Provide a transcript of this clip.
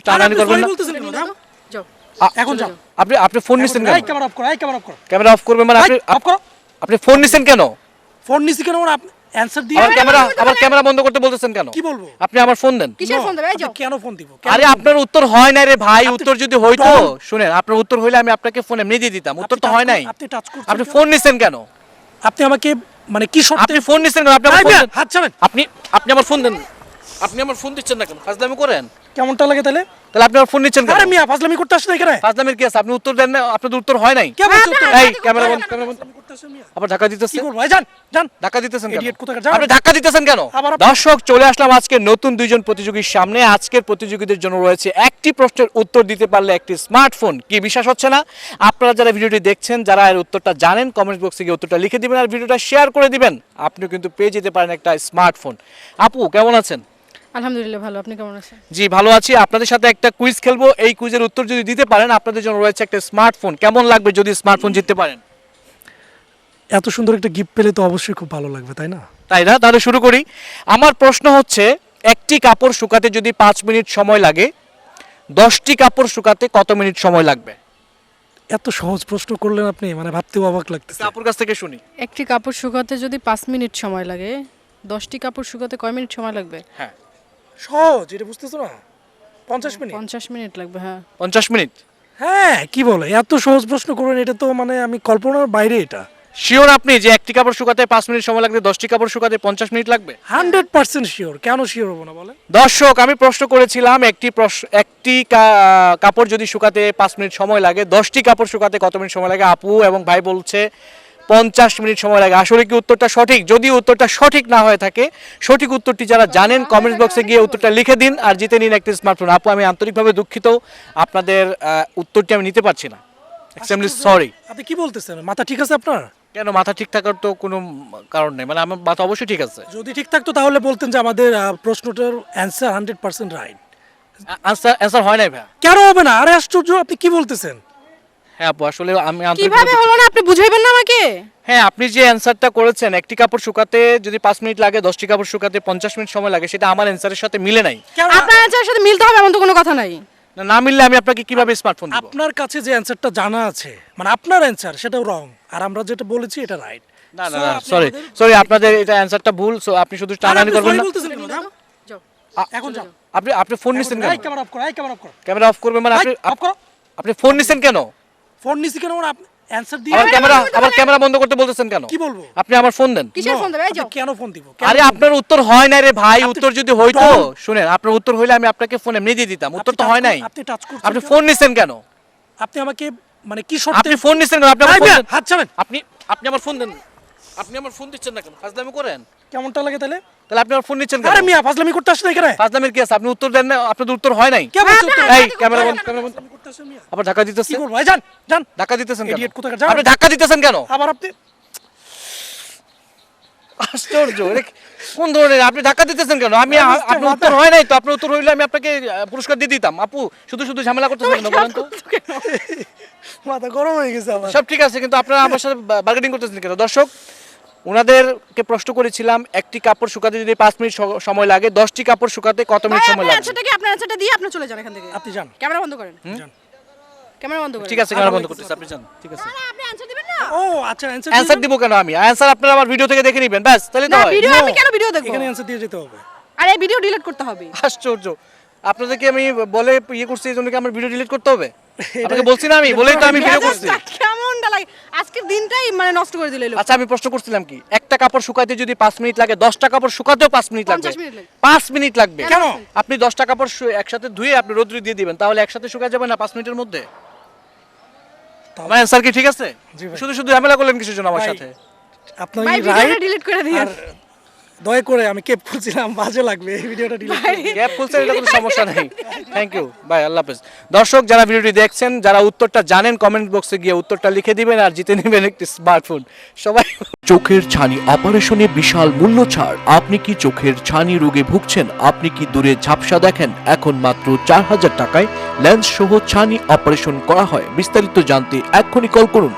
টানাটানি করবেন না। বলতেছেন কেন? যাও। যাও। আ- এখন যাও। আপনি আপনি ফোন নিছেন কেন? ক্যামেরা অফ করো এই ক্যামেরা অফ করো। ক্যামেরা অফ করবেন মানে আপনি অফ করো। আপনি ফোন নিছেন কেন? ফোন নিছি কেন ওরা অ্যানসার দিয়ে ক্যামেরা আবার ক্যামেরা বন্ধ করতে বলতেছেন কেন? কি বলব? আপনি আমার ফোন দেন। কিসের ফোন দেবে যাও। কেন ফোন দিব? আরে আপনার উত্তর হয় না রে ভাই। উত্তর যদি হইতো শুনেন আপনার উত্তর হইলে আমি আপনাকে ফোন এমনি দিয়ে দিতাম। উত্তর তো হয় নাই। আপনি টাচ করছেন আপনি ফোন নিছেন কেন? আপনি আমাকে মানে কি শর্তে আপনি ফোন নিছেন কেন? আপনি। হাত ছাড়েন। আপনি আপনি আমার ফোন দেন। আপনি আমার ফোন দিচ্ছেন না কেন? ফাজলামি করেন। কেমনটা লাগে তাহলে? তাহলে আপনি ফোন নিচ্ছেন আরে মিয়া ফাজলামি করতে আসছেন এখানে? ফাজলামির কি আছে আপনি উত্তর দেন না আপনার উত্তর হয় নাই। কে বলছে উত্তর? এই ক্যামেরা বন্ধ ক্যামেরা বন্ধ। আবার ধাক্কা দিতেছে কি করব এই যান যান। ধাক্কা দিতেছেন কেন? Idiot কোথাকার, যান। আপনি ধাক্কা দিতেছেন কেন? দর্শক চলে আসলাম আজকে নতুন দুইজন প্রতিযোগীর সামনে। আজকের প্রতিযোগীদের জন্য রয়েছে একটি প্রশ্নের উত্তর দিতে পারলে একটি স্মার্টফোন কি বিশ্বাস হচ্ছে না? আপনারা যারা ভিডিওটি দেখছেন যারা এর উত্তরটা জানেন কমেন্ট বক্সে গিয়ে উত্তরটা লিখে দিবেন আর ভিডিওটা শেয়ার করে দিবেন। আপনিও কিন্তু পেয়ে যেতে পারেন একটা স্মার্টফোন আপু কেমন আছেন? আলহামদুলিল্লাহ ভালো। আপনি কেমন আছেন? জি ভালো আছি। আপনাদের সাথে একটা কুইজ খেলব। এই কুইজের উত্তর যদি দিতে পারেন আপনাদের জন্য রয়েছে একটা স্মার্টফোন কেমন লাগবে যদি স্মার্টফোন জিততে পারেন? এত সুন্দর একটা গিফট পেলে তো অবশ্যই খুব ভালো লাগবে তাই না? তাই না? তাহলে শুরু করি। আমার প্রশ্ন হচ্ছে একটি কাপড় শুকাতে যদি পাঁচ মিনিট সময় লাগে দশটি কাপড় শুকাতে কত মিনিট সময় লাগবে? এত সহজ প্রশ্ন করলেন আপনি মানে ভাবতেও অবাক লাগতেছে। কাপড় কাছ থেকে শুনি। একটি কাপড় শুকাতে যদি পাঁচ মিনিট সময় লাগে দশটি কাপড় শুকাতে কয় মিনিট সময় লাগবে? হ্যাঁ। সহজ এটা বুঝতেছো না? পঞ্চাশ মিনিট। পঞ্চাশ মিনিট লাগবে হ্যাঁ। পঞ্চাশ মিনিট? হ্যাঁ কি বলে? এত সহজ প্রশ্ন করবেন এটা তো মানে আমি কল্পনার বাইরে এটা। শিওর আপনি যে একটি কাপড় শুকাতে পাঁচ মিনিট সময় লাগবে দশটি কাপড় শুকাতে পঞ্চাশ মিনিট লাগবে? Hundred percent sure. কেন শিওর হব না বলেন? দর্শক আমি প্রশ্ন করেছিলাম একটি প্রশ- একটি কা- কাপড় যদি শুকাতে পাঁচ মিনিট সময় লাগে দশটি কাপড় শুকাতে কত মিনিট সময় লাগে? আপু এবং ভাই বলছে পঞ্চাশ মিনিট সময় লাগে। আসলে কি উত্তরটা সঠিক? যদি উত্তরটা সঠিক না হয়ে থাকে সঠিক উত্তরটি যারা জানেন কমেন্ট বক্সে গিয়ে উত্তরটা লিখে দিন আর জিতে নিন একটি স্মার্টফোন আপু আমি আন্তরিকভাবে দুঃখিত। আপনাদের উত্তরটি আমি নিতে পারছি না। এক্সট্রিমলি সরি আপনি কি বলতেছেন? মাথা ঠিক আছে আপনার? কেন মাথা ঠিক থাকার তো কোনো কারণ নেই। মানে আমার মাথা অবশ্যই ঠিক আছে। যদি ঠিক থাকতো তাহলে বলতেন যে আমাদের প্রশ্নটার answer hundred percent right answer answer হয় নাই ভাইয়া। কেন হবে না? আরে আশ্চর্য আপনি কি বলতেছেন? হ্যাঁ আপু আসলে আমি কীভাবে হলো না? আপনি বুঝাইবেন না আমাকে। হ্যাঁ আপনি যে অ্যান্সারটা করেছেন একটি কাপড় শুকাতে যদি পাঁচ মিনিট লাগে দশটি কাপড় শুকাতে পঞ্চাশ মিনিট সময় লাগে সেটা আমার অ্যান্সারের সাথে মিলে নাই। আপনার অ্যান্সারের সাথে মিলতে হবে এমন তো কোনো কথা নাই। না না মিললে আমি আপনাকে কীভাবে স্মার্টফোন দিব? আপনার কাছে যে অ্যান্সারটা জানা আছে মানে আপনার অ্যান্সার সেটাও রং আর আমরা যেটা বলেছি এটা রাইট না না সরি সরি আপনাদের এটা অ্যান্সারটা ভুল সো আপনি শুধু টানাটানি করবেন না। এখন যাও আপনি আপনি ফোন নিছেন কেন? ক্যামেরা অফ করো ক্যামেরা অফ করো। ক্যামেরা অফ করবেন মানে আপনি অফ করো। আপনি ফোন নিছেন কেন? ফোন নিছি কেন? ওরা অ্যান্সার দিয়ে আবার ক্যামেরা আবার ক্যামেরা বন্ধ করতে বলতেছেন কেন? কি বলব? আপনি আমার ফোন দেন। কিসের ফোন দেবে? যাও। কেন ফোন দিব? আরে আপনার উত্তর হয় না রে ভাই। উত্তর যদি হইতো শুনেন আপনার উত্তর হইলে আমি আপনাকে ফোন এমনি দিয়ে দিতাম। উত্তর তো হয় নাই। আপনি টাচ করছেন আপনি ফোন নিছেন কেন? আপনি আমাকে মানে কি শর্তে আপনি ফোন নিছেন কেন? আপনি আমার এই ফোন দেন। হাত ছাড়েন। আপনি আপনি আমার ফোন দেন। আপনি আমার ফোন দিচ্ছেন না কেন? ফাজলামি করেন। কেমনটা লাগে তাহলে? তাহলে আপনি আমার ফোন নিচ্ছেন আরে মিয়া ফাজলামি করতে আসছেন এখানে? ফাজলামির কি আছে আপনি উত্তর দেন না আপনার তো উত্তর হয় নাই। কে বলছে উত্তর? এই ক্যামেরা বন্ধ ক্যামেরা বন্ধ। করতে আসেন মিয়া। আবার ধাক্কা কি দিতেছেন করব? যান যান। ধাক্কা দিতেছেন কেন? কোথাকার, যান। আপনি ধাক্কা দিতেছেন কেন? আবার আপনি আশ্চর্য কোন ধরনের? আপনি ধাক্কা দিতেছেন কেন? আমি আরে আপনার উত্তর হয় নাই তো আপনার উত্তর হইলে আমি আপনাকে পুরস্কার দিয়ে দিতাম। আপু শুধু শুধু ঝামেলা করতেছেন কেন বলেন তো? মাথা গরম হয়ে গেছে আমার। সব ঠিক আছে কিন্তু আপনারা আমার সাথে বার্গেটিং করতেছেন কেন? দর্শক ওনাদেরকে প্রশ্ন করেছিলাম একটি কাপড় শুকাতে যদি পাঁচ মিনিট সময় লাগে দশটি কাপড় শুকাতে কত মিনিট সময় লাগে আপনার দিয়ে আপনি চলে যান এখান থেকে। আপনি যান। ক্যামেরা বন্ধ করেন। ক্যামেরা বন্ধ করেন। ঠিক আছে ক্যামেরা বন্ধ করতেছি আপনি যান। ঠিক আছে। না, না, আপনি অ্যান্সার দিবেন না। ও আচ্ছা অ্যান্সার অ্যান্সার দিব কেন আমি? অ্যান্সার আপনারা আমার ভিডিও থেকে দেখে নেবেন ব্যাস তাহলে তো হয়। ভিডিও আমি কেন ভিডিও দেখব? এখানে অ্যান্সার দিয়ে যেতে হবে। আরে এই ভিডিও ডিলিট করতে হবে। আশ্চর্য। আপনাদেরকে আমি বলে ইয়ে করছি এই জন্য কি আমার ভিডিও ডিলিট করতে হবে? আপনাকে বলছি না আমি বলেই তো আমি ভিডিও করছি। লাগে আজকের দিনটাই মানে নষ্ট করে দিলে আচ্ছা আমি প্রশ্ন করছিলাম কি? একটা কাপড় শুকাতে যদি পাঁচ মিনিট লাগে দশটা কাপড় শুকাতেও পাঁচ মিনিট লাগবে। 50 মিনিট লাগবে। পাঁচ মিনিট লাগবে। কেন? আপনি দশটা কাপড় একসাথে ধুয়ে আপনি রোদ্রে দিয়ে দিবেন তাহলে একসাথে শুকায় যাবে না পাঁচ মিনিটের মধ্যে? আমার অ্যান্সার কি ঠিক আছে? শুধু শুধু ঝামেলা করলেন কিছু জন আমার সাথে? আপনার ডিলিট করে দয়া করে আমি কেপ করছিলাম বাজে লাগবে এই ভিডিওটা ডিলিট গ্যাপ খুলছেন এটা কোনো সমস্যা নেই। থ্যাংক ইউ বাই আল্লাহ হাফেজ। দর্শক যারা ভিডিওটি দেখছেন যারা উত্তরটা জানেন কমেন্ট বক্সে গিয়ে উত্তরটা লিখে দিবেন আর জিতে নেবেন একটি স্মার্টফোন সবাই চোখের ছানি অপারেশনে বিশাল মূল্য ছাড়। আপনি কি চোখের ছানি রোগে ভুগছেন? আপনি কি দূরে ঝাপসা দেখেন? এখন মাত্র চার হাজার টাকায় লেন্স সহ ছানি অপারেশন করা হয়। বিস্তারিত জানতে এক্ষুনি কল করুন।